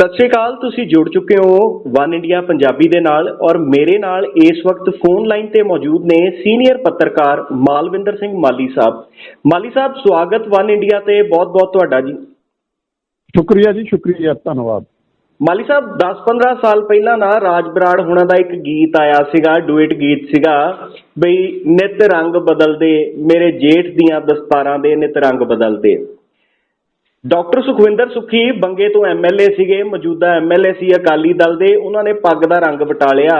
ਸਤਿ ਸ਼੍ਰੀ ਅਕਾਲ ਤੁਸੀਂ ਜੁੜ ਚੁੱਕੇ ਹੋ ਵਨ ਇੰਡੀਆ ਪੰਜਾਬੀ ਦੇ ਨਾਲ ਔਰ ਮੇਰੇ ਨਾਲ ਇਸ ਵਕਤ ਫੋਨ ਲਾਈਨ ਤੇ ਮੌਜੂਦ ਨੇ ਸੀਨੀਅਰ ਪੱਤਰਕਾਰ ਮਾਲਵਿੰਦਰ ਸਿੰਘ ਮਾਲੀ ਸਾਹਿਬ। ਮਾਲੀ ਸਾਹਿਬ ਸਵਾਗਤ ਵਨ ਇੰਡੀਆ ਤੇ ਬਹੁਤ-ਬਹੁਤ ਤੁਹਾਡਾ ਜੀ। ਸ਼ੁਕਰੀਆ ਜੀ ਸ਼ੁਕਰੀਆ ਧੰਨਵਾਦ। ਮਾਲੀ ਸਾਹਿਬ 10-15 ਸਾਲ ਪਹਿਲਾਂ ਨਾ ਰਾਜ ਬਰਾੜ ਹੁਣਾਂ ਦਾ ਇੱਕ ਗੀਤ ਆਇਆ ਸੀਗਾ ਡੁਇਟ ਗੀਤ ਸੀਗਾ ਬਈ ਨਿਤ ਰੰਗ ਬਦਲਦੇ ਮੇਰੇ ਜੇਠ ਦੀਆਂ ਦਸਤਾਰਾਂ ਦੇ ਨਿਤ ਰੰਗ ਬਦਲਦੇ। ਡਾਕਟਰ ਸੁਖਵਿੰਦਰ ਸੁਖੀ ਬੰਗੇ ਤੋਂ ਐਮਐਲਏ ਸੀਗੇ, ਮੌਜੂਦਾ ਐਮਐਲਏ ਸੀ ਅਕਾਲੀ ਦਲ ਦੇ, ਉਹਨਾਂ ਨੇ ਪੱਗ ਦਾ ਰੰਗ ਬਟਾਲਿਆ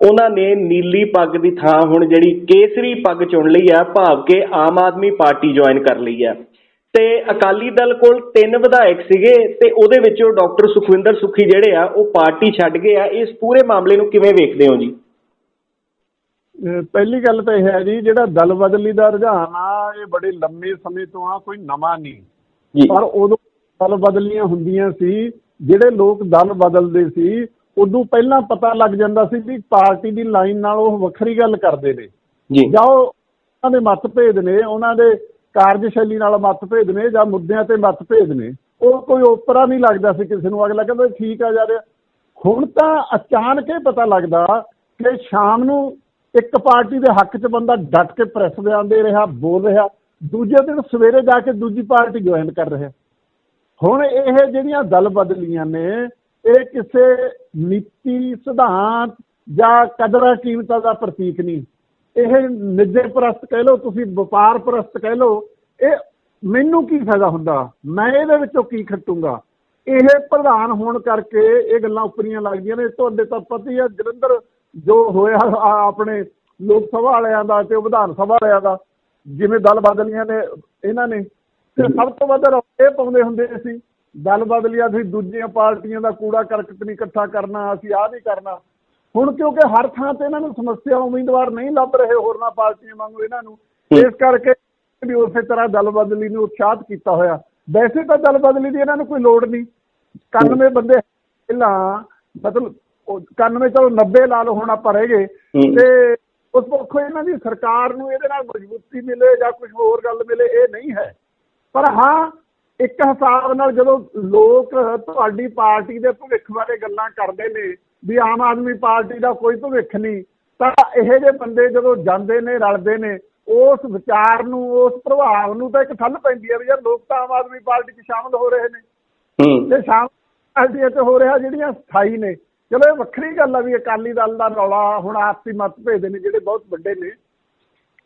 ਉਹਨਾਂ ਨੇ ਨੀਲੀ ਪੱਗ ਦੀ ਥਾਂ ਹੁਣ ਜਿਹੜੀ ਕੇਸਰੀ ਪੱਗ ਚੁਣ ਲਈ ਆ, ਭਾਵ ਕਿ ਆਮ ਆਦਮੀ ਪਾਰਟੀ ਜੁਆਇਨ ਕਰ ਲਈ ਹੈ ਤੇ ਅਕਾਲੀ ਦਲ ਕੋਲ ਤਿੰਨ ਵਿਧਾਇਕ ਸੀਗੇ, ਤੇ ਉਹਦੇ ਵਿੱਚੋਂ ਡਾਕਟਰ ਸੁਖਵਿੰਦਰ ਸੁਖੀ ਜਿਹੜੇ ਆ, ਉਹ ਪਾਰਟੀ ਛੱਡ ਗਏ ਆ। ਇਸ ਪੂਰੇ ਮਾਮਲੇ ਨੂੰ ਕਿਵੇਂ ਵੇਖਦੇ ਹੋ ਜੀ? ਪਹਿਲੀ ਗੱਲ ਤਾਂ ਇਹ ਹੈ ਜੀ, ਜਿਹੜਾ ਦਲ ਬਦਲੀ ਦਾ ਰੁਝਾਨ ਆ, ਇਹ ਬੜੇ ਲੰਮੇ ਸਮੇਂ ਤੋਂ ਆ, ਕੋਈ ਨਵਾਂ ਨਹੀਂ। ਪਰ ਉਦੋਂ ਦਲ ਬਦਲੀਆਂ ਹੁੰਦੀਆਂ ਸੀ ਜਿਹੜੇ ਲੋਕ ਦਲ ਬਦਲਦੇ ਸੀ ਉਦੋਂ ਪਹਿਲਾਂ ਪਤਾ ਲੱਗ ਜਾਂਦਾ ਸੀ ਵੀ ਪਾਰਟੀ ਦੀ ਲਾਈਨ ਨਾਲ ਉਹ ਵੱਖਰੀ ਗੱਲ ਕਰਦੇ ਨੇ। ਜੀ। ਜਾਂ ਉਹ ਉਹਨਾਂ ਦੇ ਮਤਭੇਦ ਨੇ ਉਹਨਾਂ ਦੇ ਕਾਰਜਸ਼ੈਲੀ ਨਾਲ ਮਤਭੇਦ ਨੇ ਜਾਂ ਮੁੱਦਿਆਂ ਤੇ ਮਤਭੇਦ ਨੇ। ਉਹ ਕੋਈ ਓਪਰਾ ਨਹੀਂ ਲੱਗਦਾ ਸੀ ਕਿਸੇ ਨੂੰ। ਅਗਲਾ ਕਹਿੰਦਾ ਠੀਕ ਆ ਯਾਰ ਹੁਣ ਤਾਂ ਅਚਾਨਕ ਹੀ ਪਤਾ ਲੱਗਦਾ ਕਿ ਸ਼ਾਮ ਨੂੰ ਇੱਕ ਪਾਰਟੀ ਦੇ ਹੱਕ 'ਚ ਬੰਦਾ ਡਟ ਕੇ ਪ੍ਰੈਸ ਬਿਆਨ ਦੇ ਰਿਹਾ ਬੋਲ ਰਿਹਾ। ਦੂਜੇ ਦਿਨ ਸਵੇਰੇ ਜਾ ਕੇ ਦੂਜੀ ਪਾਰਟੀ ਜੁਆਇਨ ਕਰ ਰਿਹਾ। ਹੁਣ ਇਹ ਜਿਹੜੀਆਂ ਦਲ ਬਦਲੀਆਂ ਨੇ, ਇਹ ਕਿਸੇ ਨੀਤੀ ਸਿਧਾਂਤ ਜਾਂ ਕਦਰਾਂ ਕੀਮਤਾਂ ਦਾ ਪ੍ਰਤੀਕ ਨਹੀਂ। ਇਹ ਨਿੱਜੇ ਪ੍ਰਸਤ ਕਹਿ ਲਓ, ਤੁਸੀਂ ਵਪਾਰ ਪ੍ਰਸਤ ਕਹਿ ਲਓ, ਇਹ ਮੈਨੂੰ ਕੀ ਫਾਇਦਾ ਹੁੰਦਾ? ਮੈਂ ਇਹਦੇ ਵਿੱਚੋਂ ਕੀ ਖੱਟੂੰਗਾ? ਇਹ ਪ੍ਰਧਾਨ ਹੋਣ ਕਰਕੇ ਇਹ ਗੱਲਾਂ ਉੱਪਰੀਆਂ ਲੱਗਦੀਆਂ ਨੇ। ਤੁਹਾਡੇ ਤਾਂ ਪਤਾ ਹੀ ਆ ਜਲੰਧਰ, ਜੋ ਹੋਇਆ ਆਪਣੇ ਲੋਕ ਸਭਾ ਵਾਲਿਆਂ ਦਾ ਤੇ ਵਿਧਾਨ ਸਭਾ ਵਾਲਿਆਂ ਦਾ। ਜਿਵੇਂ ਦਲ ਬਦਲੀਆਂ ਨੇ ਇਹਨਾਂ ਨੇ। ਤੇ ਸਭ ਤੋਂ ਵੱਧ ਰੌਲੇ ਪਾਉਂਦੇ ਹੁੰਦੇ ਸੀ ਦਲ ਬਦਲੀਆਂ ਸੀ ਦੂਜੀਆਂ ਪਾਰਟੀਆਂ ਦਾ ਕੂੜਾ ਕਰਕਟ ਨਹੀਂ ਇਕੱਠਾ ਕਰਨਾ ਅਸੀਂ ਆਹ ਨਹੀਂ ਕਰਨਾ। ਹੁਣ ਕਿਉਂਕਿ ਹਰ ਥਾਂ ਤੇ ਇਹਨਾਂ ਨੂੰ ਸਮੱਸਿਆ ਉਮੀਦਵਾਰ ਨਹੀਂ ਲੱਭ ਰਹੇ ਹੋਰਨਾਂ ਪਾਰਟੀਆਂ ਵਾਂਗੂ ਇਹਨਾਂ ਨੂੰ ਇਸ ਕਰਕੇ ਵੀ ਉਸੇ ਤਰ੍ਹਾਂ ਦਲ ਬਦਲੀ ਨੂੰ ਉਤਸ਼ਾਹਤ ਕੀਤਾ ਹੋਇਆ। ਵੈਸੇ ਤਾਂ ਦਲ ਬਦਲੀ ਦੀ ਇਹਨਾਂ ਨੂੰ ਕੋਈ ਲੋੜ ਨਹੀਂ। 91 ਬੰਦੇ ਪਹਿਲਾਂ ਮਤਲਬ ਉਹ 91 ਚਲੋ 90 ਲਾ ਲਓ ਹੁਣ ਆਪਾਂ ਰਹਿ ਗਏ। ਤੇ ਉਸ ਪੱਖੋਂ ਇਹਨਾਂ ਦੀ ਸਰਕਾਰ ਨੂੰ ਇਹਦੇ ਨਾਲ ਮਜ਼ਬੂਤੀ ਮਿਲੇ ਜਾਂ ਕੁਝ ਹੋਰ ਗੱਲ ਮਿਲੇ ਇਹ ਨਹੀਂ ਹੈ। ਪਰ ਹਾਂ ਇੱਕ ਹਿਸਾਬ ਨਾਲ ਜਦੋਂ ਲੋਕ ਤੁਹਾਡੀ ਪਾਰਟੀ ਦੇ ਭਵਿੱਖ ਬਾਰੇ ਗੱਲਾਂ ਕਰਦੇ ਨੇ ਵੀ ਆਮ ਆਦਮੀ ਪਾਰਟੀ ਦਾ ਕੋਈ ਭਵਿੱਖ ਨਹੀਂ ਤਾਂ ਇਹੋ ਜਿਹੇ ਬੰਦੇ ਜਦੋਂ ਜਾਂਦੇ ਨੇ ਰਲਦੇ ਨੇ ਉਸ ਵਿਚਾਰ ਨੂੰ ਉਸ ਪ੍ਰਭਾਵ ਨੂੰ ਤਾਂ ਇੱਕ ਠੱਲ ਪੈਂਦੀ ਹੈ ਵੀ ਯਾਰ ਲੋਕ ਤਾਂ ਆਮ ਆਦਮੀ ਪਾਰਟੀ 'ਚ ਸ਼ਾਮਲ ਹੋ ਰਹੇ ਨੇ। ਹੂੰ। ਤੇ ਸ਼ਾਮ ਪਾਰਟੀਆਂ 'ਚ ਹੋ ਰਿਹਾ ਜਿਹੜੀਆਂ ਸਥਾਈ ਨੇ। ਚਲੋ ਇਹ ਵੱਖਰੀ ਗੱਲ ਆ ਵੀ ਅਕਾਲੀ ਦਲ ਦਾ ਰੌਲਾ ਹੁਣ ਆਪਸੀ ਮਤਭੇਦ ਨੇ ਜਿਹੜੇ ਬਹੁਤ ਵੱਡੇ ਨੇ।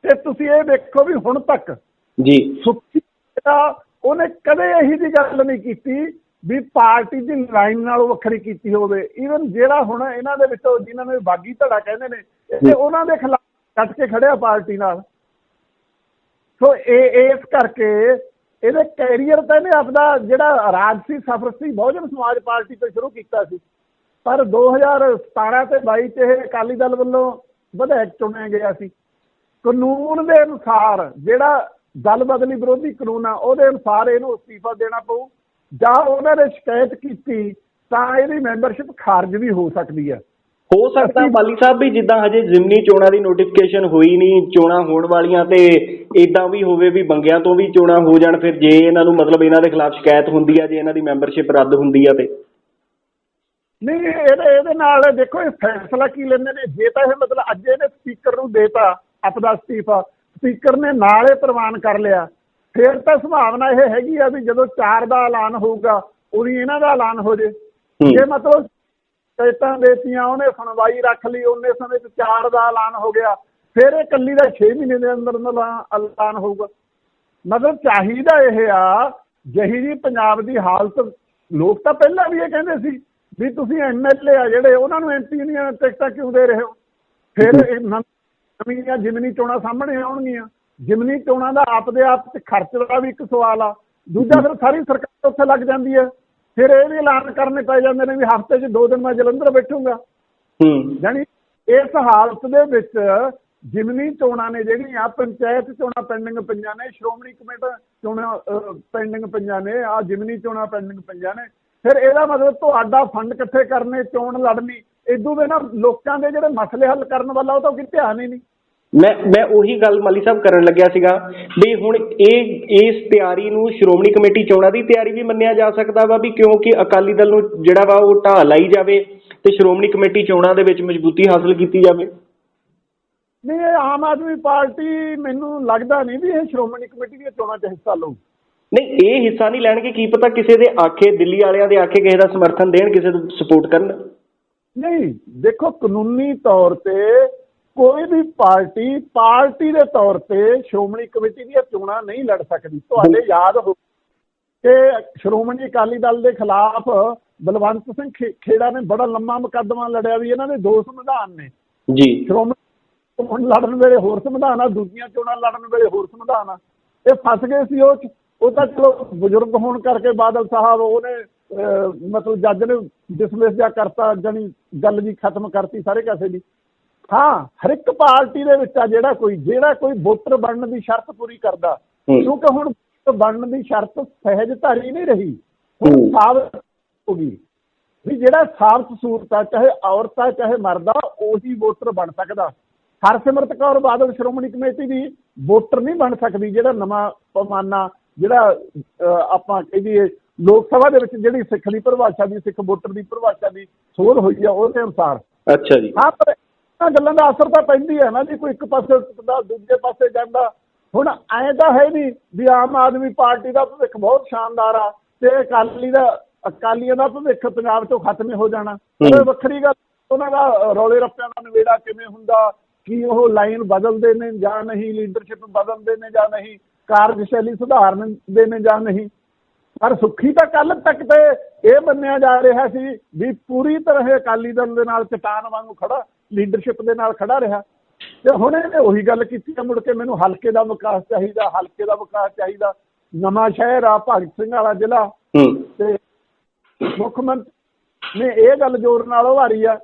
ਤੇ ਤੁਸੀਂ ਇਹ ਦੇਖੋ ਵੀ ਹੁਣ ਤੱਕ ਜੀ। ਸੁੱਖੀ ਦਾ ਉਹਨੇ ਕਦੇ ਇਹੀ ਦੀ ਗੱਲ ਨਹੀਂ ਕੀਤੀ ਵੀ ਪਾਰਟੀ ਦੀ ਲਾਈਨ ਨਾਲੋਂ ਵੱਖਰੀ ਕੀਤੀ ਹੋਵੇ। ਈਵਨ ਜਿਹੜਾ ਹੁਣ ਇਹਨਾਂ ਦੇ ਵਿੱਚੋਂ ਜਿਨ੍ਹਾਂ ਨੂੰ ਬਾਗੀ ਧੜਾ ਕਹਿੰਦੇ ਨੇ ਇਹ ਉਹਨਾਂ ਦੇ ਖਿਲਾਫ ਕੱਟ ਕੇ ਖੜਿਆ ਪਾਰਟੀ ਨਾਲ। ਸੋ ਇਹ ਇਸ ਕਰਕੇ ਇਹਦੇ ਕੈਰੀਅਰ ਤਾਂ ਇਹਨੇ ਆਪਦਾ ਜਿਹੜਾ ਰਾਜਸੀ ਸਫ਼ਰ ਸੀ ਬਹੁਜਨ ਸਮਾਜ ਪਾਰਟੀ ਤੋਂ ਸ਼ੁਰੂ ਕੀਤਾ ਸੀ। ਪਰ 2017 ਤੇ 22 ਚ ਇਹ ਅਕਾਲੀ ਦਲ ਵੱਲੋਂ ਵਿਧਾਇਕ ਚੁਣਿਆ ਗਿਆ ਸੀ ਕਾਨੂੰਨ ਦੇ ਅਨੁਸਾਰ ਜਿਹੜਾ ਦਲ ਬਦਲੀ ਵਿਰੋਧੀ ਕਾਨੂੰਨ ਆ ਉਹਦੇ ਅਨੁਸਾਰ ਇਹਨੂੰ ਅਸਤੀਫਾ ਦੇਣਾ ਪਊ। ਜਾਂ ਉਹਨਾਂ ਨੇ ਸ਼ਿਕਾਇਤ ਕੀਤੀ ਤਾਂ ਇਹਦੀ ਮੈਂਬਰਸ਼ਿਪ ਖਾਰਜ ਵੀ ਹੋ ਸਕਦੀ ਹੈ ਹੋ ਸਕਦਾ ਮਾਲੀ ਸਾਹਿਬ ਵੀ ਜਿੱਦਾਂ ਹਜੇ ਜ਼ਿਮਨੀ ਚੋਣਾਂ ਦੀ ਨੋਟੀਫਿਕੇਸ਼ਨ ਹੋਈ ਨਹੀਂ ਚੋਣਾਂ ਹੋਣ ਵਾਲੀਆਂ ਤੇ ਇਦਾਂ ਵੀ ਹੋਵੇ ਵੀ ਬੰਗਿਆਂ ਤੋਂ ਵੀ ਚੋਣਾਂ ਹੋ ਜਾਣ ਫਿਰ ਜੇ ਇਹਨਾਂ ਨੂੰ ਮਤਲਬ ਇਹਨਾਂ ਦੇ ਖਿਲਾਫ ਸ਼ਿਕਾਇਤ ਹੁੰਦੀ ਆ ਜੇ ਇਹਨਾਂ ਦੀ ਮੈਂਬਰਸ਼ਿਪ ਰੱਦ ਹੁੰਦੀ ਆ ਤੇ। ਨਹੀਂ ਇਹਦੇ ਇਹਦੇ ਨਾਲ ਦੇਖੋ ਇਹ ਫੈਸਲਾ ਕੀ ਲੈਂਦੇ ਨੇ? ਜੇ ਤਾਂ ਇਹ ਮਤਲਬ ਅੱਜ ਇਹਨੇ ਸਪੀਕਰ ਨੂੰ ਦੇਤਾ ਆਪਦਾ ਅਸਤੀਫਾ ਸਪੀਕਰ ਨੇ ਨਾਲ ਇਹ ਪ੍ਰਵਾਨ ਕਰ ਲਿਆ। ਫਿਰ ਤਾਂ ਸੰਭਾਵਨਾ ਇਹ ਹੈਗੀ ਆ ਵੀ ਜਦੋਂ 4 ਦਾ ਐਲਾਨ ਹੋਊਗਾ ਉਦੋਂ ਇਹਨਾਂ ਦਾ ਐਲਾਨ ਹੋ ਜੇ। ਜੇ ਮਤਲਬ ਸਟੇਟਾਂ ਦੇਤੀਆਂ ਉਹਨੇ ਸੁਣਵਾਈ ਰੱਖ ਲਈ ਉਹਨੇ ਸਮੇਂ ਚ 4 ਦਾ ਐਲਾਨ ਹੋ ਗਿਆ ਫਿਰ ਇਹ ਕੱਲੀ ਦਾ 6 ਮਹੀਨੇ ਦੇ ਅੰਦਰ ਅੰਦਰ ਐਲਾਨ ਹੋਊਗਾ। ਮਤਲਬ ਚਾਹੀਦਾ ਇਹ ਆ ਜਹੀ ਜੀ ਪੰਜਾਬ ਦੀ ਹਾਲਤ ਲੋਕ ਤਾਂ ਪਹਿਲਾਂ ਵੀ ਇਹ ਕਹਿੰਦੇ ਸੀ ਵੀ ਤੁਸੀਂ ਐਮਐਲਏ ਆ ਜਿਹੜੇ ਉਹਨਾਂ ਨੂੰ ਐਮਪੀ ਦੀਆਂ ਟਿਕਟਾਂ ਕਿਉਂ ਦੇ ਰਹੇ ਹੋ? ਫਿਰ ਨਵੀਆਂ ਜਿਮਨੀ ਚੋਣਾਂ ਸਾਹਮਣੇ ਆਉਣਗੀਆਂ। ਜਿਮਨੀ ਚੋਣਾਂ ਦਾ ਆਪਦੇ ਆਪ ਤੇ ਖਰਚ ਦਾ ਵੀ ਇੱਕ ਸਵਾਲ ਆ। ਦੂਜਾ ਫਿਰ ਸਾਰੀ ਸਰਕਾਰ ਉੱਥੇ ਲੱਗ ਜਾਂਦੀ ਹੈ। ਫਿਰ ਇਹ ਵੀ ਐਲਾਨ ਕਰਨੇ ਪੈ ਜਾਂਦੇ ਨੇ ਵੀ ਹਫ਼ਤੇ 'ਚ ਦੋ ਦਿਨ ਮੈਂ ਜਲੰਧਰ ਬੈਠੂੰਗਾ। ਹੂੰ। ਯਾਨੀ ਇਸ ਹਾਲਤ ਦੇ ਵਿੱਚ ਜਿਮਨੀ ਚੋਣਾਂ ਨੇ ਜਿਹੜੀਆਂ ਪੰਚਾਇਤ ਚੋਣਾਂ ਪੈਂਡਿੰਗ ਪਈਆਂ ਨੇ ਸ਼੍ਰੋਮਣੀ ਕਮੇਟੀ ਚੋਣਾਂ ਪੈਂਡਿੰਗ ਪਈਆਂ ਨੇ ਆ ਜਿਮਨੀ ਚੋਣਾਂ ਪੈਂਡਿੰਗ ਪਈਆਂ ਨੇ। ਫਿਰ ਇਹਦਾ ਮਤਲਬ ਤੁਹਾਡਾ ਫੰਡ ਇਕੱਠੇ ਕਰਨੇ ਚੋਣ ਲੜਨੀ ਇਦੋਂ ਦੇ ਨਾ ਲੋਕਾਂ ਦੇ ਜਿਹੜੇ ਮਸਲੇ ਹੱਲ ਕਰਨ ਵਾਲਾ ਉਹ ਤਾਂ ਕੋਈ ਧਿਆਨ ਹੀ ਨਹੀਂ। ਮੈਂ ਮੈਂ ਉਹੀ ਗੱਲ ਮਾਲੀ ਸਾਹਿਬ ਕਰਨ ਲੱਗਿਆ ਸੀਗਾ ਵੀ ਹੁਣ ਇਹ ਇਸ ਤਿਆਰੀ ਨੂੰ ਸ਼੍ਰੋਮਣੀ ਕਮੇਟੀ ਚੋਣਾਂ ਦੀ ਤਿਆਰੀ ਵੀ ਮੰਨਿਆ ਜਾ ਸਕਦਾ ਵਾ ਵੀ ਕਿਉਂਕਿ ਅਕਾਲੀ ਦਲ ਨੂੰ ਜਿਹੜਾ ਵਾ ਉਹ ਢਾਹ ਲਾਈ ਜਾਵੇ ਤੇ ਸ਼੍ਰੋਮਣੀ ਕਮੇਟੀ ਚੋਣਾਂ ਦੇ ਵਿੱਚ ਮਜ਼ਬੂਤੀ ਹਾਸਲ ਕੀਤੀ ਜਾਵੇ। ਨਹੀਂ ਇਹ ਆਮ ਆਦਮੀ ਪਾਰਟੀ ਮੈਨੂੰ ਲੱਗਦਾ ਨਹੀਂ ਵੀ ਇਹ ਸ਼੍ਰੋਮਣੀ ਕਮੇਟੀ ਦੀਆਂ ਚੋਣਾਂ 'ਚ ਹਿੱਸਾ ਲਊ ਨਹੀਂ ਇਹ ਹਿੱਸਾ ਨਹੀਂ ਲੈਣਗੇ ਕੀ ਪਤਾ ਕਿਸੇ ਦੇ ਆਖੇ ਦਿੱਲੀ ਵਾਲਿਆਂ ਦੇ ਆਖੇ ਕਿਸੇ ਦਾ ਸਮਰਥਨ ਦੇਣ ਕਿਸੇ ਨੂੰ ਸਪੋਰਟ ਕਰਨ। ਨਹੀਂ ਦੇਖੋ ਕਾਨੂੰਨੀ ਤੌਰ ਤੇ ਕੋਈ ਵੀ ਪਾਰਟੀ ਪਾਰਟੀ ਦੇ ਤੌਰ ਤੇ ਸ਼੍ਰੋਮਣੀ ਕਮੇਟੀ ਦੀਆਂ ਚੋਣਾਂ ਨਹੀਂ ਲੜ ਸਕਦੀ। ਤੁਹਾਡੇ ਯਾਦ ਹੋ ਕਿ ਸ਼੍ਰੋਮਣੀ ਅਕਾਲੀ ਦਲ ਦੇ ਖਿਲਾਫ ਬਲਵੰਤ ਸਿੰਘ ਖੇੜਾ ਨੇ ਬੜਾ ਲੰਮਾ ਮੁਕੱਦਮਾ ਲੜਿਆ ਵੀ ਇਹਨਾਂ ਦੇ ਦੋ ਸੰਵਿਧਾਨ ਨੇ। ਜੀ। ਸ਼੍ਰੋਮਣੀ ਚੋਣ ਲੜਨ ਵੇਲੇ ਹੋਰ ਸੰਵਿਧਾਨ ਆ ਦੂਜੀਆਂ ਚੋਣਾਂ ਲੜਨ ਵੇਲੇ ਹੋਰ ਸੰਵਿਧਾਨ ਆ। ਇਹ ਫਸ ਗਏ ਸੀ ਉਹ। ਉਹ ਤਾਂ ਚਲੋ ਬਜ਼ੁਰਗ ਹੋਣ ਕਰਕੇ ਬਾਦਲ ਸਾਹਿਬ ਉਹਨੇ ਮਤਲਬ ਜੱਜ ਨੇ ਡਿਸਮਿਸ ਜਾ ਕਰਤਾ ਜਾਣੀ ਗੱਲ ਜੀ ਖਤਮ ਕਰਤੀ ਸਾਰੇ ਕਾਸੇ ਦੀ। ਹਾਂ ਹਰ ਇੱਕ ਪਾਰਟੀ ਦੇ ਵਿੱਚ ਆ ਜਿਹੜਾ ਕੋਈ ਜਿਹੜਾ ਕੋਈ ਵੋਟਰ ਬਣਨ ਦੀ ਸ਼ਰਤ ਪੂਰੀ ਕਰਦਾ। ਕਿਉਂਕਿ ਹੁਣ ਬਣਨ ਦੀ ਸ਼ਰਤ ਸਹਿਜ ਧਾਰੀ ਨਹੀਂ ਰਹੀ। ਹੁਣ ਹੂੰ। ਸਾਬਤ ਹੋ ਗਈ। ਵੀ ਜਿਹੜਾ ਸਾਬਤ ਸੂਰਤ ਆ ਚਾਹੇ ਔਰਤ ਆ ਚਾਹੇ ਮਰਦ ਆ ਉਹੀ ਵੋਟਰ ਬਣ ਸਕਦਾ। ਹਰਸਿਮਰਤ ਕੌਰ ਬਾਦਲ ਸ਼੍ਰੋਮਣੀ ਕਮੇਟੀ ਦੀ ਵੋਟਰ ਨਹੀਂ ਬਣ ਸਕਦੀ ਜਿਹੜਾ ਨਵਾਂ ਪਮਾਨਾ ਜਿਹੜਾ ਆਪਾਂ ਕਹੀਏ ਲੋਕ ਸਭਾ ਦੇ ਵਿੱਚ ਜਿਹੜੀ ਸਿੱਖ ਦੀ ਪਰਿਭਾਸ਼ਾ ਦੀ ਸਿੱਖ ਵੋਟਰ ਦੀ ਪਰਿਭਾਸ਼ਾ ਦੀ ਸੋਧ ਹੋਈ ਆ ਉਹਦੇ ਅਨੁਸਾਰ। ਅੱਛਾ ਜੀ। ਹਾਂ ਪਰ ਇਹਨਾਂ ਗੱਲਾਂ ਦਾ ਅਸਰ ਤਾਂ ਪੈਂਦੀ ਹੈ ਨਾ ਜੀ ਕੋਈ ਇੱਕ ਪਾਸੇ ਟੁੱਟਦਾ ਦੂਜੇ ਪਾਸੇ ਜਾਂਦਾ। ਹੁਣ ਐਂ ਤਾਂ ਹੈ ਨਹੀਂ ਵੀ ਆਮ ਆਦਮੀ ਪਾਰਟੀ ਦਾ ਭਵਿੱਖ ਬਹੁਤ ਸ਼ਾਨਦਾਰ ਆ ਤੇ ਅਕਾਲੀ ਦਾ ਅਕਾਲੀਆਂ ਦਾ ਭਵਿੱਖ ਪੰਜਾਬ ਤੋਂ ਖਤਮ ਹੀ ਜਾਣਾ। ਉਹ ਵੱਖਰੀ ਗੱਲ ਉਹਨਾਂ ਦਾ ਰੌਲੇ ਰੱਪਿਆਂ ਦਾ ਨਿਬੇੜਾ ਕਿਵੇਂ ਹੁੰਦਾ ਕੀ ਉਹ ਲਾਈਨ ਬਦਲਦੇ ਨੇ ਜਾਂ ਨਹੀਂ ਲੀਡਰਸ਼ਿਪ ਬਦਲਦੇ ਨੇ ਜਾਂ ਨਹੀਂ ਕਾਰਜਸ਼ੈਲੀ ਸੁਧਾਰਨ ਦੇ ਨੇ ਜਾਂ ਨਹੀਂ। ਪਰ ਸੁੱਖੀ ਤਾਂ ਕੱਲ ਤੱਕ ਤੇ ਇਹ ਮੰਨਿਆ ਜਾ ਰਿਹਾ ਸੀ ਵੀ ਪੂਰੀ ਤਰ੍ਹਾਂ ਅਕਾਲੀ ਦਲ ਦੇ ਨਾਲ ਚਟਾਨ ਵਾਂਗੂ ਖੜਾ ਲੀਡਰਸ਼ਿਪ ਦੇ ਨਾਲ ਖੜਾ ਰਿਹਾ। ਤੇ ਹੁਣ ਇਹਨੇ ਉਹੀ ਗੱਲ ਕੀਤੀ ਆ ਮੁੜ ਕੇ ਮੈਨੂੰ ਹਲਕੇ ਦਾ ਵਿਕਾਸ ਚਾਹੀਦਾ ਹਲਕੇ ਦਾ ਵਿਕਾਸ ਚਾਹੀਦਾ। ਨਵਾਂ ਸ਼ਹਿਰ ਆ ਭਗਤ ਸਿੰਘ ਵਾਲਾ ਜ਼ਿਲ੍ਹਾ। ਤੇ ਮੁੱਖ ਮੰਤਰੀ ਨੇ ਇਹ ਗੱਲ ਜ਼ੋਰ ਨਾਲ ਉਭਾਰੀ ਆ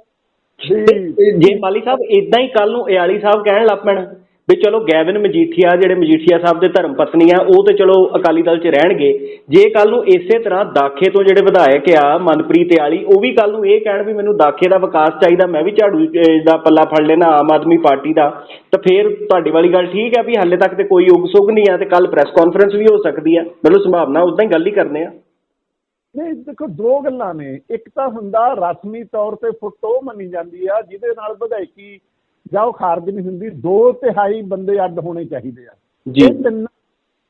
ਤੇ ਜੇ ਮਾਲੀ ਸਾਹਿਬ ਇਦਾਂ ਹੀ ਕੱਲ ਨੂੰ ਇਆਲੀ ਸਾਹਿਬ ਕਹਿਣ ਲੱਗ ਪੈਣ ਵੀ ਚਲੋ ਗੈਵਿਨ ਮਜੀਠੀਆ ਜਿਹੜੇ ਮਜੀਠੀਆ ਸਾਹਿਬ ਦੇ ਧਰਮ ਪਤਨੀ ਆ, ਉਹ ਤੇ ਚਲੋ ਅਕਾਲੀ ਦਲ 'ਚ ਰਹਿਣਗੇ। ਜੇ ਕੱਲ ਨੂੰ ਇਸੇ ਤਰ੍ਹਾਂ ਦਾਖੇ ਤੋਂ ਜਿਹੜੇ ਵਿਧਾਇਕ ਆ, ਮਨਪ੍ਰੀਤ ਆਲੀ ਉਹ ਵੀ ਕੱਲ ਨੂੰ ਇਹ ਕਹਿਣ ਵੀ ਮੈਨੂੰ ਦਾਖੇ ਦਾ ਵਿਕਾਸ ਚਾਹੀਦਾ, ਮੈਂ ਵੀ ਝਾੜੂ ਦਾ ਪੱਲਾ ਫੜ ਲੈਣਾ ਆਮ ਆਦਮੀ ਪਾਰਟੀ ਦਾ, ਤਾਂ ਫੇਰ ਤੁਹਾਡੀ ਵਾਲੀ ਗੱਲ ਠੀਕ ਹੈ ਵੀ ਹਾਲੇ ਤੱਕ ਤੇ ਕੋਈ ਉਗ ਸੁਗ ਨਹੀਂ ਆ ਤੇ ਕੱਲ ਪ੍ਰੈਸ ਕਾਨਫਰੰਸ ਵੀ ਹੋ ਸਕਦੀ ਆ। ਮੈਨੂੰ ਸੰਭਾਵਨਾ ਉਦਾਂ ਹੀ ਗੱਲ ਹੀ ਕਰਨੇ ਆ। ਨਹੀਂ, ਦੇਖੋ, ਦੋ ਗੱਲਾਂ ਨੇ। ਇੱਕ ਤਾਂ ਹੁੰਦਾ, ਰਸਮੀ ਤੌਰ ਤੇ ਫੋਟੋ ਮੰਨੀ ਜਾਂਦੀ ਆ, ਜਿਹਦੇ ਨਾਲ ਵਿਧਾਇਕੀ ਜਾਂ ਉਹ ਖਾਰਜ ਨਹੀਂ ਹੁੰਦੀ ਦੋ ਤਿਹਾਈ ਬੰਦੇ ਅੱਡ ਹੋਣੇ ਚਾਹੀਦੇ ਆ। ਜੀ। ਤਿੰਨ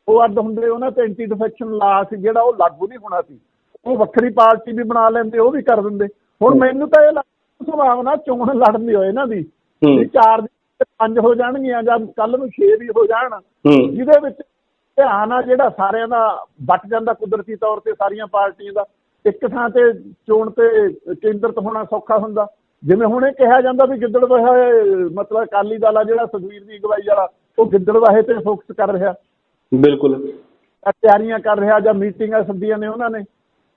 ਉਹ ਅੱਡ ਹੁੰਦੇ ਉਹਨਾਂ ਤੇ ਐਂਟੀ ਡਿਫੈਕਸ਼ਨ ਲਾ ਸੀ ਜਿਹੜਾ ਉਹ ਲਾਗੂ ਨਹੀਂ ਹੋਣਾ ਸੀ। ਉਹ ਵੱਖਰੀ ਪਾਰਟੀ ਵੀ ਬਣਾ ਲੈਂਦੇ ਉਹ ਵੀ ਕਰ ਦਿੰਦੇ। ਹੁਣ ਮੈਨੂੰ ਤਾਂ ਇਹ ਲੱਗਦਾ ਸੰਭਾਵਨਾ ਚੋਣ ਲੜਨ ਦੀ ਹੋਏ ਇਹਨਾਂ ਦੀ। ਵੀ ਚਾਰ ਦੀ ਪੰਜ ਹੋ ਜਾਣਗੀਆਂ ਜਾਂ ਕੱਲ ਨੂੰ ਛੇ ਵੀ ਹੋ ਜਾਣ। ਜਿਹਦੇ ਵਿੱਚ ਧਿਆਨ ਆ ਜਿਹੜਾ ਸਾਰਿਆਂ ਦਾ ਵੱਟ ਜਾਂਦਾ ਕੁਦਰਤੀ ਤੌਰ ਤੇ ਸਾਰੀਆਂ ਪਾਰਟੀਆਂ ਦਾ। ਇੱਕ ਥਾਂ ਤੇ ਚੋਣ ਤੇ ਕੇਂਦਰਿਤ ਹੋਣਾ ਸੌਖਾ ਹੁੰਦਾ। ਜਿਵੇਂ ਹੁਣ ਇਹ ਕਿਹਾ ਜਾਂਦਾ ਵੀ ਗਿੱਦੜਵਾਹੇ ਮਤਲਬ ਅਕਾਲੀ ਦਲ ਆ ਜਿਹੜਾ ਸੁਖਵੀਰ ਦੀ ਅਗਵਾਈ ਵਾਲਾ ਉਹ ਗਿੱਦੜਵਾਹੇ ਤੇ ਫੋਕਸ ਕਰ ਰਿਹਾ। ਬਿਲਕੁਲ। ਤਿਆਰੀਆਂ ਕਰ ਰਿਹਾ ਜਾਂ ਮੀਟਿੰਗਾਂ ਸੱਦੀਆਂ ਨੇ ਉਹਨਾਂ ਨੇ।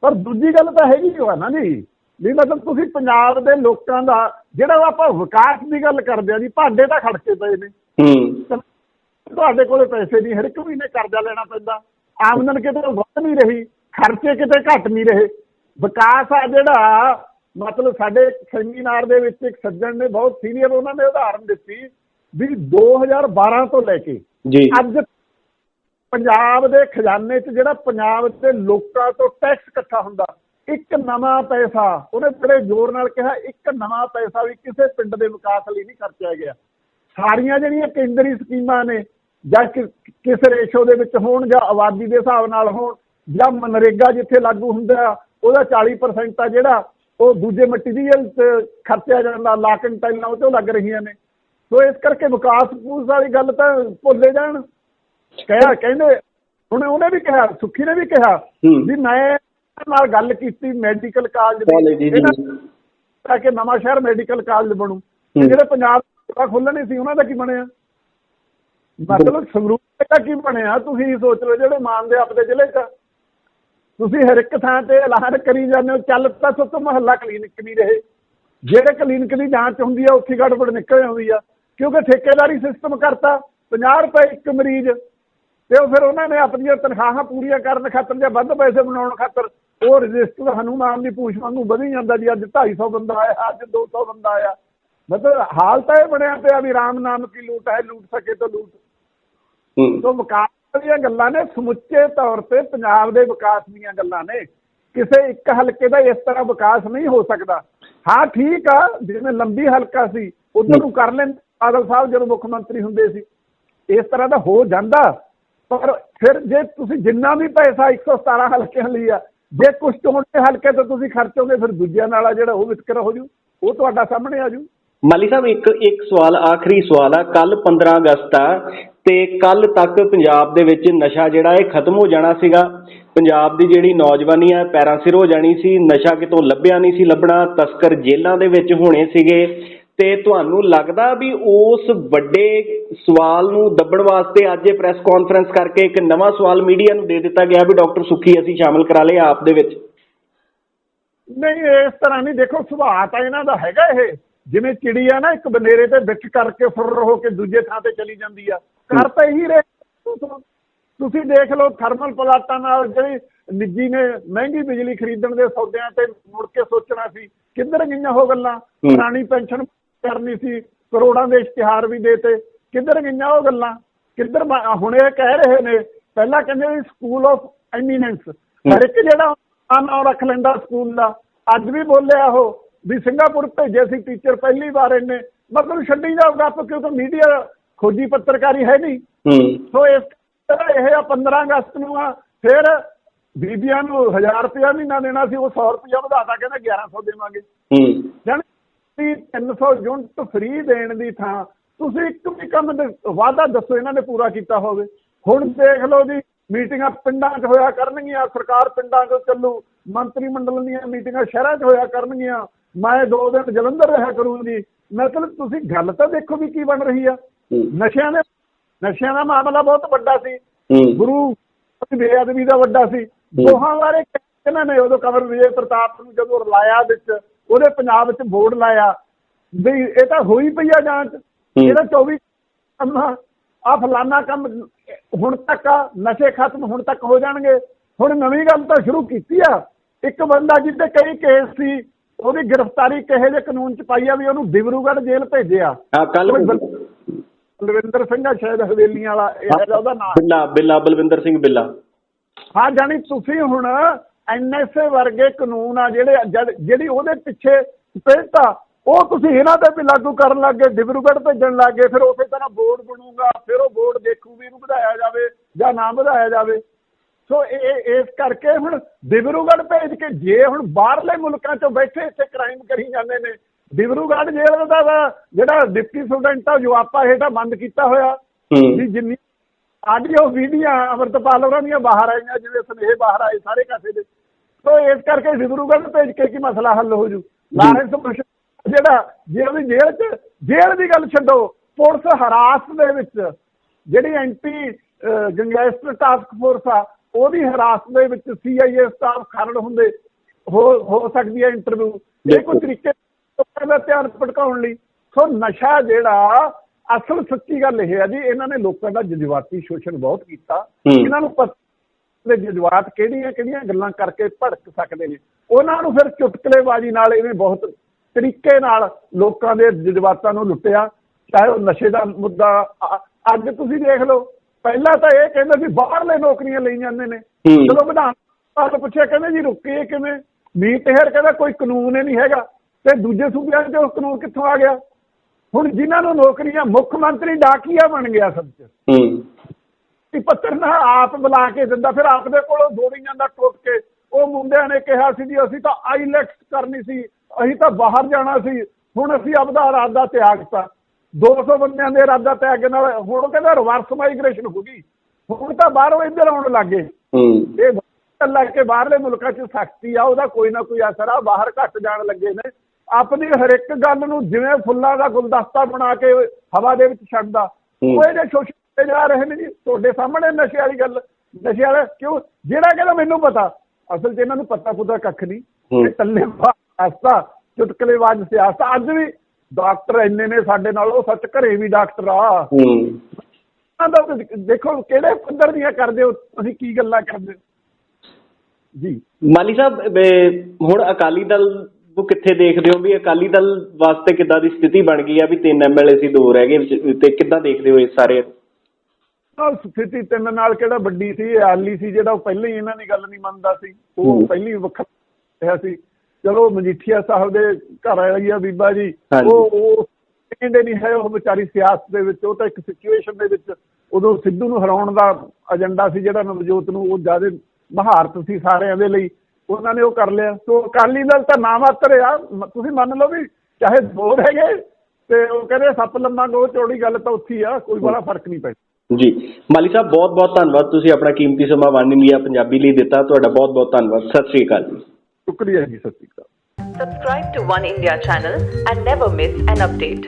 ਪਰ ਦੂਜੀ ਗੱਲ ਤਾਂ ਹੈਗੀ ਓ ਆ ਨਾ ਜੀ ਵੀ ਮਤਲਬ ਤੁਸੀਂ ਪੰਜਾਬ ਦੇ ਲੋਕਾਂ ਦਾ ਜਿਹੜਾ ਆਪਾਂ ਵਿਕਾਸ ਦੀ ਗੱਲ ਕਰਦੇ ਆ ਜੀ ਭਾਂਡੇ ਤਾਂ ਖੜਕੇ ਪਏ ਨੇ। ਹੂੰ। ਤੁਹਾਡੇ ਕੋਲੇ ਪੈਸੇ ਨਹੀਂ ਹਰ ਇੱਕ ਮਹੀਨੇ ਕਰਜ਼ਾ ਲੈਣਾ ਪੈਂਦਾ। ਆਮਦਨ ਕਿਤੇ ਵੱਧ ਨਹੀਂ ਰਹੀ ਖਰਚੇ ਕਿਤੇ ਘਟ ਨਹੀਂ ਰਹੇ। ਵਿਕਾਸ ਆ ਜਿਹੜਾ ਮਤਲਬ ਸਾਡੇ ਸੈਮੀਨਾਰ ਦੇ ਵਿੱਚ ਇੱਕ ਸੱਜਣ ਨੇ ਬਹੁਤ ਸੀਨੀਅਰ ਉਹਨਾਂ ਨੇ ਉਦਾਹਰਨ ਦਿੱਤੀ ਵੀ 2012 ਤੋਂ ਲੈ ਕੇ ਜੀ। ਅੱਜ ਪੰਜਾਬ ਦੇ ਖਜ਼ਾਨੇ 'ਚ ਜਿਹੜਾ ਪੰਜਾਬ ਦੇ ਲੋਕਾਂ ਤੋਂ ਟੈਕਸ ਇਕੱਠਾ ਹੁੰਦਾ ਇੱਕ ਨਵਾਂ ਪੈਸਾ ਉਹਨੇ ਬੜੇ ਜ਼ੋਰ ਨਾਲ ਕਿਹਾ ਇੱਕ ਨਵਾਂ ਪੈਸਾ ਵੀ ਕਿਸੇ ਪਿੰਡ ਦੇ ਵਿਕਾਸ ਲਈ ਨਹੀਂ ਖਰਚਿਆ ਗਿਆ। ਸਾਰੀਆਂ ਜਿਹੜੀਆਂ ਕੇਂਦਰੀ ਸਕੀਮਾਂ ਨੇ ਜਾਂ ਕਿਸ ਰੇਸ਼ੋ ਦੇ ਵਿੱਚ ਹੋਣ ਜਾਂ ਆਬਾਦੀ ਦੇ ਹਿਸਾਬ ਨਾਲ ਹੋਣ ਜਾਂ ਮਨਰੇਗਾ ਜਿੱਥੇ ਲਾਗੂ ਹੁੰਦਾ ਉਹਦਾ 40% ਆ ਜਿਹੜਾ ਉਹ ਦੂਜੇ ਮਟੀਰੀਅਲ ਤੇ ਖਰਚਿਆ ਜਾਂਦਾ ਲਾਕਨ ਟਾਈਲਾਂ ਉਹ ਤੋਂ ਲੱਗ ਰਹੀਆਂ ਨੇ। ਸੋ ਇਸ ਕਰਕੇ ਵਿਕਾਸ ਪੂਸ ਵਾਲੀ ਗੱਲ ਤਾਂ ਭੁੱਲੇ ਜਾਣ। ਕਹਿਆ ਕਹਿੰਦੇ ਹੁਣ ਉਹਨੇ ਵੀ ਕਿਹਾ ਸੁੱਖੀ ਨੇ ਵੀ ਕਿਹਾ। ਵੀ ਮੈਂ ਨਾਲ ਗੱਲ ਕੀਤੀ ਮੈਡੀਕਲ ਕਾਲਜ ਦੀ। ਤਾਂ ਕਿ ਨਵਾਂ ਸ਼ਹਿਰ ਮੈਡੀਕਲ ਕਾਲਜ ਬਣੂ। ਜਿਹੜੇ ਪੰਜਾਬ ਦਾ ਖੋਲਣੇ ਸੀ ਉਹਨਾਂ ਦਾ ਕੀ ਬਣਿਆ? ਮਤਲਬ ਸੰਗਰੂਰ ਦਾ ਕੀ ਬਣਿਆ? ਤੁਸੀਂ ਸੋਚ ਲਓ ਜਿਹੜੇ ਮਾਨਦੇ ਆਪਦੇ ਜ਼ਿਲ੍ਹੇ 'ਚ ਤੁਸੀਂ ਹਰ ਇੱਕ ਥਾਂ ਤੇ ਐਲਾਨ ਕਰੀ ਜਾਂਦੇ ਹੋ ਚੱਲ ਤਾਂ ਸਭ ਮਹੱਲਾ ਕਲੀਨਿਕ ਨਹੀਂ ਰਹੇ। ਜਿਹੜੇ ਕਲੀਨਿਕ ਦੀ ਜਾਂਚ ਹੁੰਦੀ ਆ ਉੱਥੇ ਗੜਬੜ ਨਿਕਲ ਆਉਂਦੀ ਆ। ਕਿਉਂਕਿ ਠੇਕੇਦਾਰੀ ਸਿਸਟਮ ਕਰਤਾ 50 ਰੁਪਏ ਇੱਕ ਮਰੀਜ਼। ਤੇ ਉਹ ਫਿਰ ਉਹਨਾਂ ਨੇ ਆਪਣੀਆਂ ਤਨਖਾਹਾਂ ਪੂਰੀਆਂ ਕਰਨ ਖਾਤਰ ਜਾਂ ਵੱਧ ਪੈਸੇ ਬਣਾਉਣ ਖਾਤਰ ਉਹ ਰਜਿਸਟਰ ਹਨੂਮਾਨ ਦੀ ਪੂਛ ਵਾਂਗੂ ਵਧੀ ਜਾਂਦਾ ਜੀ ਅੱਜ 250 ਬੰਦਾ ਆਇਆ ਅੱਜ 200 ਬੰਦਾ ਆਇਆ। ਮਤਲਬ ਹਾਲ ਤਾਂ ਇਹ ਬਣਿਆ ਪਿਆ ਵੀ ਰਾਮ ਨਾਮ ਕੀ ਲੂਟ ਹੈ ਲੂਟ ਸਕੇ ਤਾਂ ਲੂਟ। ਹੂੰ। ਤੋਂ ਵਿਕਾਸ ਦੀਆਂ ਗੱਲਾਂ ਨੇ, ਸਮੁੱਚੇ ਤੌਰ ਤੇ ਪੰਜਾਬ ਦੇ ਵਿਕਾਸ ਦੀਆਂ ਗੱਲਾਂ ਨੇ। ਕਿਸੇ ਇੱਕ ਹਲਕੇ ਦਾ ਇਸ ਤਰ੍ਹਾਂ ਵਿਕਾਸ ਨਹੀਂ ਹੋ ਸਕਦਾ। ਹਾਂ, ਠੀਕ ਆ, ਜਿਵੇਂ ਲੰਬੀ ਹਲਕਾ ਸੀ, ਉਧਰ ਨੂੰ ਕਰ ਲੈਂਦੇ। ਬਾਦਲ ਸਾਹਿਬ ਜਦੋਂ ਮੁੱਖ ਮੰਤਰੀ ਹੁੰਦੇ ਸੀ, ਇਸ ਤਰ੍ਹਾਂ ਦਾ ਹੋ ਜਾਂਦਾ। ਪਰ ਫਿਰ ਜੇ ਤੁਸੀਂ ਜਿੰਨਾ ਵੀ ਪੈਸਾ 117 ਹਲਕਿਆਂ ਲਈ ਆ, ਜੇ ਕੁਝ ਚੋਣਵੇਂ ਹਲਕੇ ਤੋਂ ਤੁਸੀਂ ਖਰਚੋਗੇ, ਫਿਰ ਦੂਜਿਆਂ ਨਾਲ ਆ ਜਿਹੜਾ ਉਹ ਵਿਤਕਰਾ ਹੋ ਜੂ। ਉਹ ਤੁਹਾਡਾ ਸਾਹਮਣੇ ਆ ਜੂ। ਮਾਲੀ ਸਾਹਿਬ ਇੱਕ ਇੱਕ ਸਵਾਲ, ਆਖਰੀ ਸਵਾਲ ਆ। ਕੱਲ 15 ਅਗਸਤ ਆ ਤੇ ਕੱਲ ਤੱਕ ਪੰਜਾਬ ਦੇ ਵਿੱਚ ਨਸ਼ਾ ਜਿਹੜਾ ਇਹ ਖਤਮ ਹੋ ਜਾਣਾ ਸੀਗਾ। ਪੰਜਾਬ ਦੀ ਜਿਹੜੀ ਨੌਜਵਾਨੀ ਆ, ਪੈਰਾਂ ਸਿਰ ਹੋ ਜਾਣੀ ਸੀ। ਨਸ਼ਾ ਕਿਤੋਂ ਲੱਭਿਆ ਨਹੀਂ ਸੀ ਲੱਭਣਾ। ਤਸਕਰ ਜੇਲ੍ਹਾਂ ਦੇ ਵਿੱਚ ਹੋਣੇ ਸੀਗੇ। ਤੇ ਤੁਹਾਨੂੰ ਲੱਗਦਾ ਵੀ ਉਸ ਵੱਡੇ ਸਵਾਲ ਨੂੰ ਦੱਬਣ ਵਾਸਤੇ ਅੱਜ ਇਹ ਪ੍ਰੈਸ ਕਾਨਫਰੰਸ ਕਰਕੇ ਇੱਕ ਨਵਾਂ ਸਵਾਲ ਮੀਡੀਆ ਨੂੰ ਦੇ ਦਿੱਤਾ ਗਿਆ ਵੀ ਡਾਕਟਰ ਸੁੱਖੀ ਅਸੀਂ ਸ਼ਾਮਲ ਕਰਾ ਲਏ ਆਪ ਦੇ ਵਿੱਚ? ਨਹੀਂ, ਇਸ ਤਰ੍ਹਾਂ ਨਹੀਂ। ਦੇਖੋ, ਸੁਭਾਅ ਤਾਂ ਇਹਨਾਂ ਦਾ ਹੈਗਾ ਇਹ। ਜਿਵੇਂ ਚਿੜੀ ਆ ਨਾ ਇੱਕ ਬਨੇਰੇ ਤੇ ਵਿੱਚ ਕਰਕੇ ਫੁਰ ਹੋ ਕੇ ਦੂਜੇ ਥਾਂ ਤੇ ਚਲੀ ਜਾਂਦੀ ਆ। ਕਰ ਤਾਂ ਇਹੀ ਰਹੇ ਤੁਸੀਂ ਦੇਖ ਲਓ ਥਰਮਲ ਪਲਾਂਟਾਂ ਨਾਲ ਜਿਹੜੀ ਨਿੱਜੀ ਨੇ ਮਹਿੰਗੀ ਬਿਜਲੀ ਖਰੀਦਣ ਦੇ ਸੌਦਿਆਂ ਤੇ ਮੁੜ ਕੇ ਸੋਚਣਾ ਸੀ ਕਿੱਧਰ ਗਈਆਂ ਉਹ ਗੱਲਾਂ। ਪੁਰਾਣੀ ਪੈਨਸ਼ਨ ਕਰਨੀ ਸੀ ਕਰੋੜਾਂ ਦੇ ਇਸ਼ਤਿਹਾਰ ਵੀ ਦੇਤੇ। ਕਿੱਧਰ ਗਈਆਂ ਉਹ ਗੱਲਾਂ? ਕਿੱਧਰ ਹੁਣ ਇਹ ਕਹਿ ਰਹੇ ਨੇ ਪਹਿਲਾਂ ਕਹਿੰਦੇ ਸਕੂਲ ਆਫ ਐਮੀਨੈਂਸ ਹਰ ਇੱਕ ਜਿਹੜਾ ਨਾਮ ਰੱਖ ਲੈਂਦਾ ਸਕੂਲ ਦਾ ਅੱਜ ਵੀ ਬੋਲਿਆ ਉਹ। ਵੀ ਸਿੰਗਾਪੁਰ ਭੇਜੇ ਸੀ ਟੀਚਰ ਪਹਿਲੀ ਵਾਰ ਇਹਨੇ ਮਤਲਬ ਛੱਡੀ ਜਾਓ ਗੱਪ ਕਿਉਂਕਿ ਮੀਡੀਆ ਖੋਜੀ ਪੱਤਰਕਾਰੀ ਹੈ ਨਹੀਂ। ਸੋ ਇਸ ਤਰ੍ਹਾਂ ਇਹ ਆ 15 ਅਗਸਤ ਨੂੰ ਆ ਫਿਰ ਬੀਬੀਆਂ ਨੂੰ 1000 ਰੁਪਇਆ ਮਹੀਨਾ ਦੇਣਾ ਸੀ ਉਹ 100 ਰੁਪਇਆ ਵਧਾਤਾ ਕਹਿੰਦਾ 1100 ਦੇਵਾਂਗੇ। ਹੂੰ। ਜਾਣੀ 300 ਯੂਨਿਟ ਫ੍ਰੀ ਦੇਣ ਦੀ ਥਾਂ ਤੁਸੀਂ ਇੱਕ ਵੀ ਕੰਮ ਵਾਅਦਾ ਦੱਸੋ ਇਹਨਾਂ ਨੇ ਪੂਰਾ ਕੀਤਾ ਹੋਵੇ। ਹੁਣ ਦੇਖ ਲਓ ਜੀ ਮੀਟਿੰਗਾਂ ਪਿੰਡਾਂ 'ਚ ਹੋਇਆ ਕਰਨਗੀਆਂ ਸਰਕਾਰ ਪਿੰਡਾਂ 'ਚ ਚੱਲੂ ਮੰਤਰੀ ਮੰਡਲ ਦੀਆਂ ਮੀਟਿੰਗਾਂ ਸ਼ਹਿਰਾਂ 'ਚ ਹੋਇਆ ਕਰਨਗੀਆਂ। ਮੈਂ ਦੋ ਦਿਨ ਜਲੰਧਰ ਰਿਹਾ ਕਰੂੰਗੀ। ਮਤਲਬ ਤੁਸੀਂ ਗੱਲ ਤਾਂ ਦੇਖੋ ਵੀ ਕੀ ਬਣ ਰਹੀ ਆ। ਨਸ਼ਿਆਂ ਦੇ ਨਸ਼ਿਆਂ ਦਾ ਮਾਮਲਾ ਬਹੁਤ ਵੱਡਾ ਸੀ। ਗੁਰੂ ਦੀ ਬੇਅਦਬੀ ਦਾ ਵੱਡਾ ਸੀ। ਦੋਹਾਂ ਬਾਰੇ ਇਹਨਾਂ ਨੇ ਉਦੋਂ ਕਮਰ ਵਿਜੇ ਪ੍ਰਤਾਪ ਨੂੰ ਜਦੋਂ ਰਲਾਇਆ ਵਿੱਚ ਉਹਦੇ ਪੰਜਾਬ ਵਿੱਚ ਬੋਰਡ ਲਾਇਆ। ਵੀ ਇਹ ਤਾਂ ਹੋਈ ਪਈ ਆ ਜਾਂਚ। ਇਹਦਾ 24 ਅੰਮਾ ਆ ਫਲਾਨਾ ਕੰਮ ਹੁਣ ਤੱਕ ਆ ਨਸ਼ੇ ਖਤਮ ਹੁਣ ਤੱਕ ਹੋ ਜਾਣਗੇ। ਹੁਣ ਨਵੀਂ ਗੱਲ ਤਾਂ ਸ਼ੁਰੂ ਕੀਤੀ ਆ। ਇੱਕ ਬੰਦਾ ਜਿਹਦੇ ਕਈ ਕੇਸ ਸੀ ਉਹਦੀ ਗ੍ਰਿਫਤਾਰੀ ਕਿਹੇ ਜਿਹੇ ਕਾਨੂੰਨ ਚ ਪਾਈ ਆ ਵੀ ਉਹਨੂੰ ਦਿਬਰੂਗੜ੍ਹ ਜੇਲ੍ਹ ਭੇਜਿਆ। ਹਾਂ ਕੱਲ ਬਲਵਿੰਦਰ ਸਿੰਘ ਆ ਸ਼ਾਇਦ ਹਵੇਲੀਆਂ ਵਾਲਾ ਇਹ ਹੈਗਾ ਉਹਦਾ ਨਾਮ। ਬਿੱਲਾ ਬਿੱਲਾ ਬਲਵਿੰਦਰ ਸਿੰਘ ਬਿੱਲਾ। ਹਾਂ ਜਾਨੀ ਤੁਸੀਂ ਹੁਣ ਐਨਐਸਏ ਵਰਗੇ ਕਾਨੂੰਨ ਆ ਜਿਹੜੇ ਜਿਹੜੀ ਉਹਦੇ ਪਿੱਛੇ ਆ ਉਹ ਤੁਸੀਂ ਇਹਨਾਂ ਤੇ ਵੀ ਲਾਗੂ ਕਰਨ ਲੱਗੇ ਡਿਬਰੂਗੜ੍ਹ ਭੇਜਣ ਲੱਗੇ ਫਿਰ ਉਸੇ ਤਰ੍ਹਾਂ ਬੋਰਡ ਬਣੂਗਾ ਫਿਰ ਉਹ ਬੋਰਡ ਦੇਖੂ ਵੀ ਇਹਨੂੰ ਵਧਾਇਆ ਜਾਵੇ ਜਾਂ ਨਾ ਵਧਾਇਆ ਜਾਵੇ। ਸੋ ਇਹ ਇਸ ਕਰਕੇ ਹੁਣ ਡਿਬਰੂਗੜ੍ਹ ਭੇਜ ਕੇ ਜੇ ਹੁਣ ਬਾਹਰਲੇ ਮੁਲਕਾਂ 'ਚੋਂ ਬੈਠੇ ਇੱਥੇ ਕ੍ਰਾਈਮ ਕਰੀ ਜਾਂਦੇ ਨੇ ਡਿਬਰੂਗੜ੍ਹ ਜੇਲ੍ਹ ਦਾ ਜਿਹੜਾ ਡਿਪਟੀ ਸੁਪਰਡੈਂਟ ਆ ਜੋ ਆਪਾਂ ਹੇਠਾਂ ਬੰਦ ਕੀਤਾ ਹੋਇਆ। ਵੀ ਜਿੰਨੀ ਆਡੀਓ ਵੀਡੀਓ ਅਮਰਤਪਾਲ ਹੋਰਾਂ ਦੀਆਂ ਬਾਹਰ ਆਈਆਂ ਜਿਵੇਂ ਸੁਨੇਹੇ ਬਾਹਰ ਆਏ ਸਾਰੇ ਕਾਸੇ ਦੇ ਸੋ ਇਸ ਕਰਕੇ ਡਿਬਰੂਗੜ੍ਹ ਭੇਜ ਕੇ ਕੀ ਮਸਲਾ ਹੱਲ ਹੋ ਜੂ? ਲਾਰੈਂਸ ਬੁਸ਼ ਜਿਹੜਾ ਜੇ ਉਹਦੀ ਜੇਲ੍ਹ 'ਚ ਜੇਲ੍ਹ ਦੀ ਗੱਲ ਛੱਡੋ ਪੁਲਿਸ ਹਰਾਸ ਦੇ ਵਿੱਚ ਜਿਹੜੀ ਐਂਟੀ ਗੈਂਗਸਟਰ ਟਾਸਕ ਫੋਰਸ ਆ ਉਹਦੀ ਹਰਾਸ ਦੇ ਵਿੱਚ ਸੀਆਈਏ ਸਟਾਫ ਖਰੜ ਹੁੰਦੇ ਹੋ ਹੋ ਸਕਦੀ ਹੈ ਇੰਟਰਵਿਊ ਇਹ ਕੋਈ ਤਰੀਕੇ ਲੋਕਾਂ ਦਾ ਧਿਆਨ ਭਟਕਾਉਣ ਲਈ। ਸੋ ਨਸ਼ਾ ਜਿਹੜਾ ਅਸਲ ਸੱਚੀ ਗੱਲ ਇਹ ਹੈ ਜੀ ਇਹਨਾਂ ਨੇ ਲੋਕਾਂ ਦਾ ਜਜ਼ਬਾਤੀ ਸ਼ੋਸ਼ਣ ਬਹੁਤ ਕੀਤਾ। ਇਹਨਾਂ ਨੂੰ ਪਤਾ ਦੇ ਜਜ਼ਬਾਤ ਕਿਹੜੀਆਂ ਕਿਹੜੀਆਂ ਗੱਲਾਂ ਕਰਕੇ ਭੜਕ ਸਕਦੇ ਨੇ। ਉਹਨਾਂ ਨੂੰ ਫਿਰ ਚੁਟਕਲੇਬਾਜ਼ੀ ਨਾਲ ਇਹਨੇ ਬਹੁਤ ਤਰੀਕੇ ਨਾਲ ਲੋਕਾਂ ਦੇ ਜਜ਼ਬਾਤਾਂ ਨੂੰ ਲੁੱਟਿਆ ਚਾਹੇ ਉਹ ਨਸ਼ੇ ਦਾ ਮੁੱਦਾ ਅੱਜ ਤੁਸੀਂ ਦੇਖ ਲਓ ਪਹਿਲਾਂ ਤਾਂ ਇਹ ਕਹਿੰਦੇ ਸੀ ਬਾਹਰਲੇ ਨੌਕਰੀਆਂ ਲਈ ਜਾਂਦੇ ਨੇ। ਜਦੋਂ ਵਿਧਾਨ ਸਭਾ ਤੋਂ ਪੁੱਛਿਆ ਕਹਿੰਦੇ ਜੀ ਰੁਕੇ ਕਿਵੇਂ? ਮੀਤ ਹੈਰ ਕਹਿੰਦਾ ਕੋਈ ਕਾਨੂੰਨ ਹੀ ਨਹੀਂ ਹੈਗਾ। ਤੇ ਦੂਜੇ ਸੂਬਿਆਂ 'ਚ ਉਹ ਕਾਨੂੰਨ ਕਿੱਥੋਂ ਆ ਗਿਆ? ਹੁਣ ਜਿਨ੍ਹਾਂ ਨੂੰ ਨੌਕਰੀਆਂ ਮੁੱਖ ਮੰਤਰੀ ਡਾਕੀਆ ਬਣ ਗਿਆ ਸਭ 'ਚ। ਹੂੰ। ਵੀ ਪੱਤਰ ਨਾ ਆਪ ਬੁਲਾ ਕੇ ਦਿੰਦਾ ਫਿਰ ਆਪ ਦੇ ਕੋਲੋਂ ਦੌੜੀ ਜਾਂਦਾ ਟੁੱਟ ਕੇ ਉਹ ਮੁੰਡਿਆਂ ਨੇ ਕਿਹਾ ਸੀ ਜੀ ਅਸੀਂ ਤਾਂ ਆਈਲੈਟਸ ਕਰਨੀ ਸੀ ਅਸੀਂ ਤਾਂ ਬਾਹਰ ਜਾਣਾ ਸੀ। ਹੁਣ ਅਸੀਂ ਆਪਦਾ ਇਰਾਦਾ ਤਿਆਗਤਾ 200 ਬੰਦਿਆਂ ਦੇ ਇਰਾਦਾ ਤਿਆਗ ਨਾਲ ਹੁਣ ਕਹਿੰਦਾ ਰਿਵਰਸ ਮਾਈਗ੍ਰੇਸ਼ਨ ਹੋ ਗਈ। ਹੁਣ ਤਾਂ ਬਾਹਰੋਂ ਇੱਧਰ ਆਉਣ ਲੱਗੇ ਹੂੰ। ਇਹ ਗੱਲ ਕਿ ਬਾਹਰਲੇ ਮੁਲਕਾਂ 'ਚ ਸਖਤੀ ਆ ਉਹਦਾ ਕੋਈ ਨਾ ਕੋਈ ਅਸਰ ਆ। ਬਾਹਰ ਘੱਟ ਜਾਣ ਲੱਗੇ ਨੇ। ਆਪਣੀ ਹਰ ਇੱਕ ਗੱਲ ਨੂੰ ਜਿਵੇਂ ਫੁੱਲਾਂ ਦਾ ਗੁਲਦਸਤਾ ਬਣਾ ਕੇ ਹਵਾ ਦੇ ਵਿੱਚ ਛੱਡਦਾ। ਉਹ ਇਹਦੇ ਸ਼ੋਸ਼ਣ ਤੇ ਜਾ ਰਹੇ ਨੇ ਜੀ। ਤੁਹਾਡੇ ਸਾਹਮਣੇ ਨਸ਼ੇ ਵਾਲੀ ਗੱਲ ਨਸ਼ੇ ਵਾਲਾ ਕਿਉਂ? ਜਿਹੜਾ ਕਹਿੰਦਾ ਮੈਨੂੰ ਪਤਾ ਅਸਲ 'ਚ ਇਹਨਾਂ ਨੂੰ ਪਤਾ ਪੁੱਤਾ ਕੱਖ ਨਹੀਂ। ਇਹ ਟੱਲੇ ਸਿਆਸਤਾ ਚੁਟਕਲੇਬਾਜ਼ ਸਿਆਸਤ ਅੱਜ ਵੀ ਡਾਕਟਰ ਇੰਨੇ ਨੇ ਸਾਡੇ ਨਾਲ ਉਹ ਸੱਚ ਘਰੇ ਵੀ ਡਾਕਟਰ ਆ। ਹੂੰ। ਦਾ ਦੇਖੋ ਕਿਹੜੇ ਪੱਧਰ ਦੀਆਂ ਕਰਦੇ ਹੋ ਤੁਸੀਂ ਕੀ ਗੱਲਾਂ ਕਰਦੇ? ਜੀ। ਮਾਲੀ ਸਾਹਿਬ ਹੁਣ ਅਕਾਲੀ ਦਲ ਉਹ ਕਿੱਥੇ ਦੇਖਦੇ ਹੋ ਵੀ ਅਕਾਲੀ ਦਲ ਵਾਸਤੇ ਕਿੱਦਾਂ ਦੀ ਸਥਿਤੀ ਬਣ ਗਈ ਆ? ਵੀ ਤਿੰਨ ਐਮਐਲਏ ਸੀ ਦੋ ਰਹਿ ਗਏ ਤੇ ਕਿੱਦਾਂ ਦੇਖਦੇ ਹੋ ਇਹ ਸਾਰੇ? ਨਾਲ ਸਥਿਤੀ ਤਿੰਨ ਨਾਲ ਕਿਹੜਾ ਵੱਡੀ ਸੀ? ਆਲੀ ਸੀ ਜਿਹੜਾ ਉਹ ਪਹਿਲਾਂ ਹੀ ਇਹਨਾਂ ਦੀ ਗੱਲ ਨਹੀਂ ਮੰਨਦਾ ਸੀ। ਉਹ। ਪਹਿਲਾਂ ਹੀ ਵੱਖਰਾ ਰਿਹਾ ਸੀ। ਚਲੋ ਮਜੀਠੀਆ ਸਾਹਿਬ ਦੇ ਘਰ ਵਾਲੀ ਆ ਬੀਬਾ ਜੀ। ਉਹ ਉਹ ਕਹਿੰਦੇ ਨਹੀਂ ਹੈ ਉਹ ਵਿਚਾਰੀ ਸਿਆਸਤ ਦੇ ਵਿੱਚ ਉਹ ਤਾਂ ਇੱਕ ਸਿਚੁਏਸ਼ਨ ਦੇ ਵਿੱਚ ਉਦੋਂ ਸਿੱਧੂ ਨੂੰ ਹਰਾਉਣ ਦਾ ਏਜੰਡਾ ਸੀ ਜਿਹੜਾ ਨਵਜੋਤ ਨੂੰ ਉਹ ਜ਼ਿਆਦਾ ਮਹਾਰਤ ਸੀ ਸਾਰਿਆਂ ਦੇ ਲਈ ਉਹਨਾਂ ਨੇ ਉਹ ਕਰ ਲਿਆ। ਸੋ ਅਕਾਲੀ ਦਲ ਤਾਂ ਨਾ ਮਾਤਰ ਆ। ਤੁਸੀਂ ਮੰਨ ਲਓ ਵੀ ਚਾਹੇ ਦੋ ਰਹਿ ਗਏ ਤੇ ਉਹ ਕਹਿੰਦੇ ਸੱਪ ਲੰਮਾ ਗੋ ਚੌੜੀ ਗੱਲ ਤਾਂ ਉੱਥੀ ਆ ਕੋਈ ਬੜਾ ਫ਼ਰਕ ਨਹੀਂ ਪੈਂਦਾ। ਜੀ। ਮਾਲੀ ਸਾਹਿਬ ਬਹੁਤ ਬਹੁਤ ਧੰਨਵਾਦ। ਤੁਸੀਂ ਆਪਣਾ ਕੀਮਤੀ ਸਮਾਂ ਵਨ ਇੰਡੀਆ ਪੰਜਾਬੀ ਲਈ ਦਿੱਤਾ। ਤੁਹਾਡਾ ਬਹੁਤ ਬਹੁਤ ਧੰਨਵਾਦ। ਸਤਿ ਸ੍ਰੀ ਅਕਾਲ ਜੀ। ਸ਼ੁਕਰੀਆ ਜੀ ਸਤਿ ਸ਼੍ਰੀ ਅਕਾਲ Subscribe to One India channel and never miss an update.